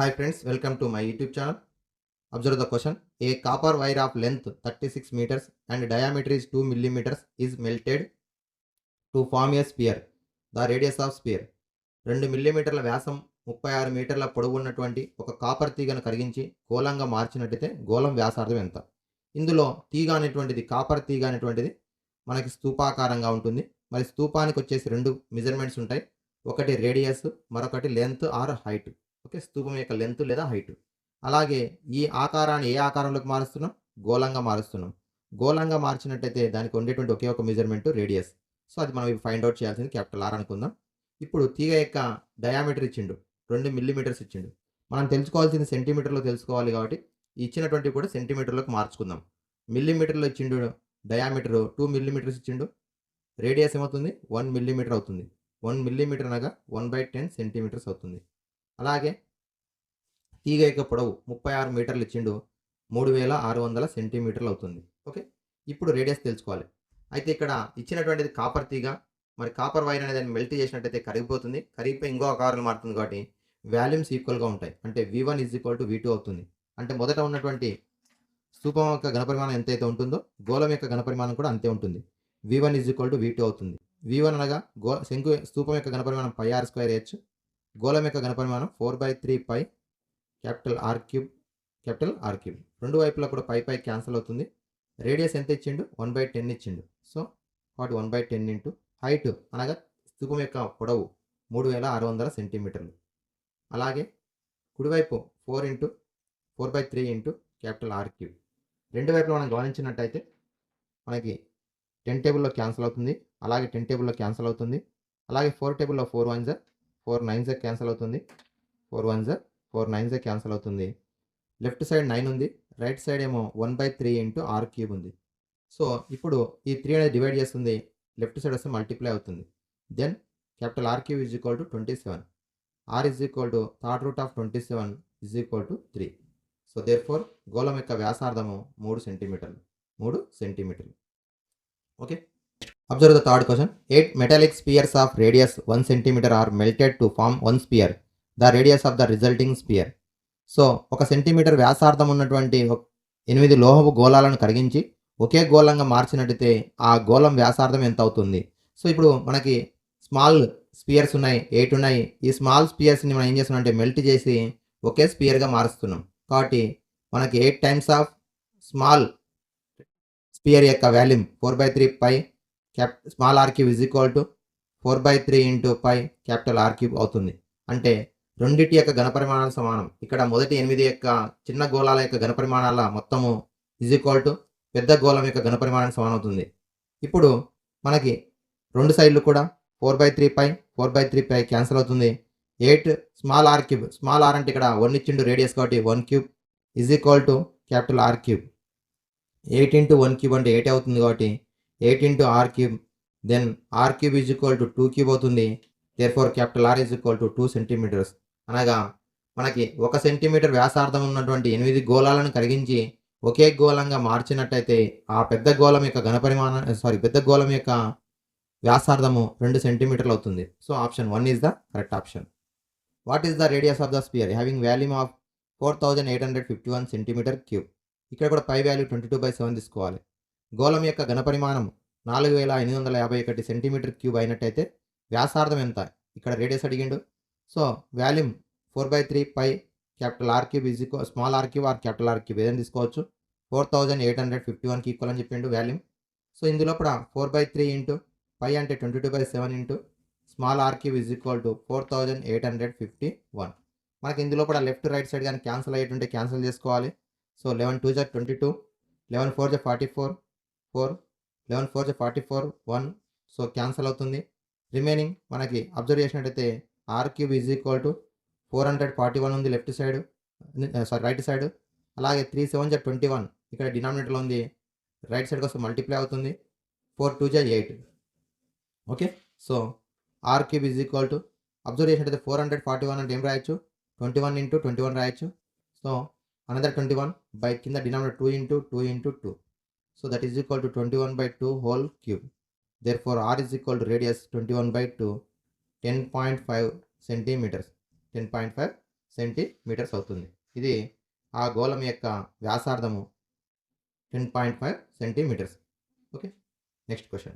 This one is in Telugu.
Hi friends welcome to my YouTube channel observe the question a copper wire of length thirty six metres and diameter is two millimetres is melted to form a sphere the radius of sphere రెండు మిల్లీమీటర్ల వ్యాసం ముప్పై ఆరు మీటర్ల పొడవు ఉన్నటువంటి ఒక కాపర్ తీగను కరిగించి గోళంగా మార్చినట్టయితే గోళం వ్యాసార్థం ఎంత? ఇందులో తీగ అనేటువంటిది కాపర్ తీగ అనేటువంటిది మనకి స్థూపాకారంగా ఉంటుంది. మరి స్థూపానికి వచ్చేసి రెండు మెజర్మెంట్స్ ఉంటాయి. ఒకటి రేడియస్ మరొకటి లెంత్ ఆర్ హైట్ ఓకే. స్తూపం యొక్క లెంత్ లేదా హైట్. అలాగే ఈ ఆకారాన్ని ఏ ఆకారంలోకి మారుస్తున్నాం? గోళంగా మారుస్తున్నాం. గోళంగా మార్చినట్టయితే దానికి ఉండేటువంటి ఒకే ఒక మెజర్మెంట్ రేడియస్ సో అది మనం ఫైండ్ అవుట్ చేయాల్సింది క్యాపిటల్ ఆర్ అనుకుందాం. ఇప్పుడు తీగ యొక్క డయామీటర్ ఇచ్చిండు. రెండు మిల్లీమీటర్స్ ఇచ్చిండు. మనం తెలుసుకోవాల్సింది సెంటీమీటర్లో తెలుసుకోవాలి కాబట్టి ఇచ్చినటువంటి కూడా సెంటీమీటర్లోకి మార్చుకుందాం. మిల్లీమీటర్లో ఇచ్చిండు డయామీటర్ టూ మిల్లీమీటర్స్ ఇచ్చిండు. రేడియస్ ఏమవుతుంది? వన్ మిల్లీమీటర్ అవుతుంది. వన్ మిల్లీమీటర్ అనగా వన్ బై టెన్ సెంటీమీటర్స్ అవుతుంది. అలాగే తీగ యొక్క పొడవు ముప్పై ఆరు మీటర్లు ఇచ్చిండు మూడు వేల ఆరు వందల సెంటీమీటర్లు అవుతుంది. ఓకే? ఇప్పుడు రేడియస్ తెలుసుకోవాలి. అయితే ఇక్కడ ఇచ్చినటువంటిది కాపర్ తీగ. మరి కాపర్ వైర్ అనేది మెల్ట్ చేసినట్టయితే కరిగిపోతుంది. కరిగిపోయి ఇంకో ఆకారాలు మారుతుంది కాబట్టి వాల్యూమ్స్ ఈక్వల్గా ఉంటాయి. అంటే V one is equal to V two అవుతుంది. అంటే మొదట ఉన్నటువంటి స్థూపం యొక్క ఘనపరిమాణం ఎంతైతే ఉంటుందో గోళం యొక్క ఘనపరిమాణం కూడా అంతే ఉంటుంది. V one is equal to V two అవుతుంది. వి వన్ అనగా గో శంకు స్థూపం యొక్క ఘనపరిమాణం పై ఆర్ స్క్వేర్ హెచ్ గోళం యొక్క ఘనపరిమాణం four by three pi capital R cube capital R cube. రెండు వైపులా కూడా పై పై క్యాన్సిల్ అవుతుంది. రేడియస్ ఎంత ఇచ్చిండు? వన్ బై టెన్ ఇచ్చిండు. సో వాటి one by ten into height అనగా స్థూపం యొక్క పొడవు మూడు వేల ఆరు వందల సెంటీమీటర్లు. అలాగే కుడివైపు four into four by three into capital R cube. రెండు వైపులో మనం గమనించినట్టయితే మనకి టెన్ టేబుల్లో క్యాన్సిల్ అవుతుంది. అలాగే టెన్ టేబుల్లో క్యాన్సిల్ అవుతుంది. అలాగే ఫోర్ టేబుల్లో ఫోర్ వన్ జర్ ఫోర్ నైన్ జర్ క్యాన్సిల్ అవుతుంది. ఫోర్ వన్ జర్ ఫోర్ నైన్ జర్ క్యాన్సిల్ అవుతుంది. లెఫ్ట్ సైడ్ నైన్ ఉంది రైట్ సైడ్ ఏమో one by three into R cube ఉంది. సో ఇప్పుడు ఈ త్రీ అనేది డివైడ్ చేస్తుంది లెఫ్ట్ సైడ్ వస్తే మల్టిప్లై అవుతుంది. Then capital R cube is equal to twenty seven. R is equal to third root of twenty seven is equal to three. So there four గోళం యొక్క వ్యాసార్థము మూడు సెంటీమీటర్లు మూడు సెంటీమీటర్లు. Okay? Observe the third question eight metallic spheres of radius one centimetre are melted to form one sphere the radius of the resulting sphere so ఒక సెంటీమీటర్ వ్యాసార్థం ఉన్నటువంటి ఎనిమిది లోహపు గోళాలను కరిగించి ఒకే గోళంగా మార్చినట్టయితే ఆ గోళం వ్యాసార్థం ఎంత అవుతుంది? సో ఇప్పుడు మనకి స్మాల్ స్పియర్స్ ఉన్నాయి ఎయిట్ ఉన్నాయి. ఈ స్మాల్ స్పియర్స్ని మనం ఏం చేస్తున్నాం అంటే మెల్ట్ చేసి ఒకే స్పియర్గా మారుస్తున్నాం. కాబట్టి మనకి eight times of small sphere యొక్క volume four by three pi cap small R cube is equal to four by three into pi capital R cube అవుతుంది. అంటే రెండింటి యొక్క ఘనపరిమాణాలు సమానం. ఇక్కడ మొదటి ఎనిమిది యొక్క చిన్న గోళాల యొక్క ఘనపరిమాణాల మొత్తము ఇజ్ ఈక్వల్ టు పెద్ద గోళం యొక్క ఘనపరిమాణానికి సమానం అవుతుంది. ఇప్పుడు మనకి రెండు సైడ్లు కూడా four by three pi four by three pi cancel అవుతుంది. Eight small R cube small R అంటే ఇక్కడ వన్ ఇచ్చిండు రేడియస్ కాబట్టి one cube is equal to capital R cube eight into one cube అంటే ఎయిట్ అవుతుంది కాబట్టి eight into R cube then R cube is equal to two cube అవుతుంది. Therefore capital R is equal to two centimetres. అనగా మనకి ఒక సెంటీమీటర్ వ్యాసార్థం ఉన్నటువంటి ఎనిమిది గోళాలను కరిగించి ఒకే గోళంగా మార్చినట్టయితే ఆ పెద్ద గోళం యొక్క ఘనపరిమాణం సారీ పెద్ద గోళం యొక్క వ్యాసార్థము రెండు సెంటీమీటర్లు అవుతుంది. So option one is the correct option what is the radius of the sphere having volume of four thousand eight hundred fifty one centimetre cube ఇక్కడ కూడా pi value twenty two by seven తీసుకోవాలి. గోళం యొక్క ఘనపరిమాణం నాలుగు వేల ఎనిమిది వందల యాభై ఒకటి సెంటీమీటర్ క్యూబ్ అయినట్టయితే వ్యాసార్థం ఎంత? ఇక్కడ రేడియస్ అడిగిండు. So volume four by three pi capital R cube is small R cube R capital R cube ఏదైనా తీసుకోవచ్చు. Four thousand eight hundred fifty వన్కి ఈక్వల్ అని చెప్పిండు వాల్యూమ్. సో ఇందులో కూడా four by three into pi అంటే twenty two by seven into small R cube is equal to four thousand eight hundred fifty one. మనకి ఇందులో కూడా లెఫ్ట్ రైట్ సైడ్ కానీ క్యాన్సిల్ అయ్యేటుంటే క్యాన్సిల్ చేసుకోవాలి. సో లెవెన్ టూ జా ట్వంటీ టూ లెవెన్ ఫోర్ జా forty four four eleven four జా forty four one. So cancel అవుతుంది. రిమైనింగ్ మనకి అబ్జర్వ్ చేసినట్టయితే R cube is equal to four hundred forty one ఉంది left side sorry right side. అలాగే త్రీ సెవెన్ జా ట్వంటీ వన్ ఇక్కడ డినామినేటర్లో ఉంది. రైట్ సైడ్కి వస్తే మల్టిప్లై అవుతుంది. ఫోర్ టూ జా eight. Okay? So R cube is equal to observe చేసినట్టయితే ఫోర్ హండ్రెడ్ ఫార్టీ వన్ అంటే ఏం రాయొచ్చు? Twenty one into twenty one రాయొచ్చు. So another twenty one by కింద denominator two into two into two so that is equal to twenty one by two whole cube therefore R is equal to radius twenty one by two ten point five centimetres ten point five centimetres అవుతుంది. ఇది ఆ గోళం యొక్క వ్యాసార్థము. Ten point five centimetres okay next question